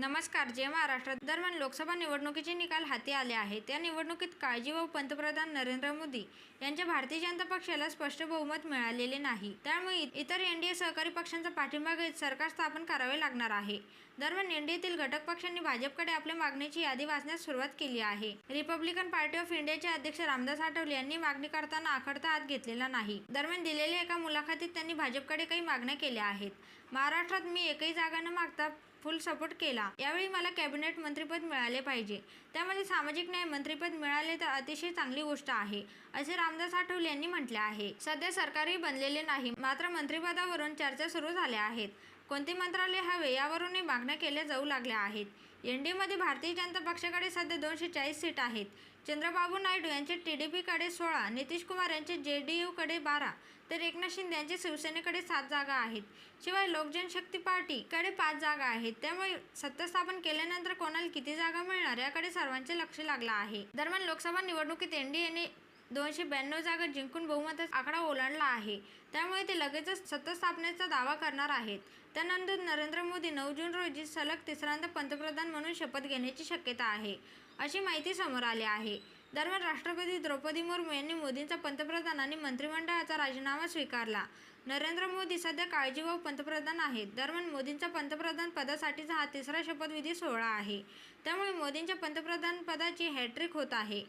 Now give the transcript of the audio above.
नमस्कार जय महाराष्ट्र दरम्यान लोकसभा निवडणुकीचे निकाल हाती आले आहेत त्या निवडणुकीत काळजी व पंतप्रधान नरेंद्र मोदी यांच्या भारतीय जनता पक्षाला स्पष्ट बहुमत मिळालेले नाही. त्यामुळे इतर एनडीए सहकारी पक्षांचा पाठिंबा घेत सरकार स्थापन करावे लागणार आहे. दरम्यान एनडीएतील घटक पक्षांनी भाजपकडे आपल्या मागणीची यादी वाचण्यास सुरुवात केली आहे. रिपब्लिकन पार्टी ऑफ इंडियाचे अध्यक्ष रामदास आठवले यांनी मागणी करताना आखडता हात घेतलेला नाही. दरम्यान दिलेल्या एका मुलाखतीत त्यांनी भाजपकडे काही मागण्या केल्या आहेत. महाराष्ट्रात मी एकही जागा न मागता फुल सपोर्ट केला. यावेळी मला कॅबिनेट मंत्रीपद मिळाले पाहिजे. त्यामध्ये सामाजिक न्याय मंत्रीपद मिळाले तर अतिशय चांगली गोष्ट आहे असे रामदास आठवले यांनी म्हटले आहे. सध्या सरकारही बनलेले नाही मात्र मंत्रिपदावरून चर्चा सुरू झाल्या आहेत. कोणते मंत्रालय हवे यावरूनही मागण्या केल्या जाऊ लागल्या आहेत. एन डीमध्ये भारतीय जनता पक्षाकडे सध्या दोनशे चाळीस सीट आहेत. चंद्रबाबू नायडू यांचे टी डी पीकडे सोळा नितीश कुमार यांचे जे डी यूकडे बारा तर एकनाथ शिंदे यांचे शिवसेनेकडे सात जागा आहेत. शिवाय लोकजनशक्ती पार्टीकडे पाच जागा आहेत. त्यामुळे सत्ता स्थापन केल्यानंतर कोणाला किती जागा मिळणार याकडे सर्वांचे लक्ष लागलं आहे. दरम्यान लोकसभा निवडणुकीत एनडीएने दोनशे ब्याण्णव जागा जिंकून बहुमताचा आकडा ओलांडला आहे. त्यामुळे ते लगेचच सत्ता स्थापनेचा दावा करणार आहेत. त्यानंतर नरेंद्र मोदी नऊ जून रोजी सलग तिसऱ्यांदा पंतप्रधान म्हणून शपथ घेण्याची शक्यता आहे अशी माहिती समोर आली आहे. दरम्यान राष्ट्रपती द्रौपदी मुर्मू यांनी मोदींचा पंतप्रधान आणि मंत्रिमंडळाचा राजीनामा स्वीकारला. नरेंद्र मोदी सध्या काळजीवाहू पंतप्रधान आहेत. दरम्यान मोदींचा पंतप्रधान पदासाठीचा हा तिसरा शपथविधी सोहळा आहे. त्यामुळे मोदींच्या पंतप्रधान पदाची हॅट्रिक होत आहे.